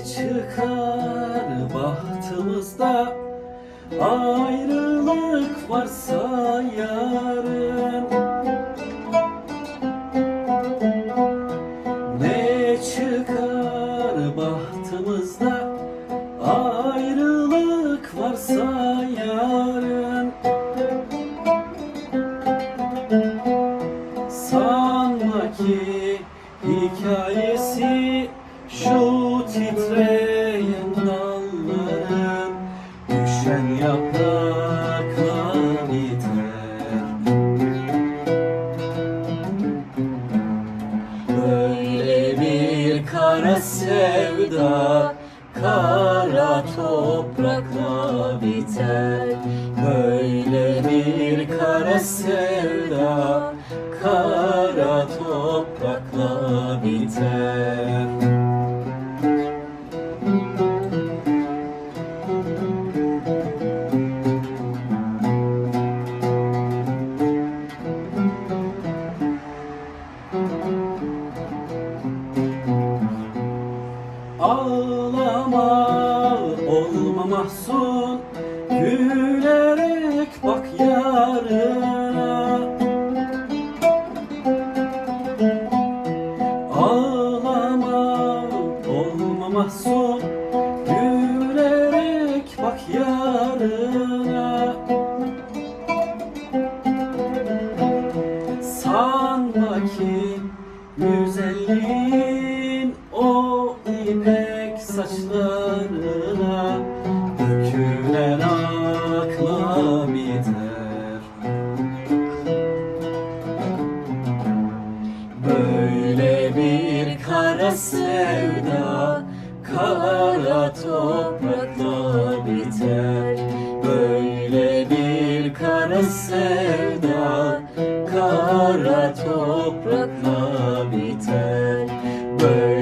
çıkar bahtımızda. Ayrılık varsa yarın. Ne çıkar bahtımızda? Ayrılık varsa yarın. Sanma ki hikayesi titreyen dalların Düşen yaprakla biter Böyle bir kara sevda Kara toprakla biter. Böyle bir kara sevda Kara toprakla biter Ağlama olma mahzun Gülerek bak yarına. Ağlama olma mahzun Gülerek bak yarına. Sanma ki ipek saçlarına Dökülen akla biter Böyle bir kara sevda Kara toprakla biter. Böyle bir kara sevda Kara toprakla biter. Böyle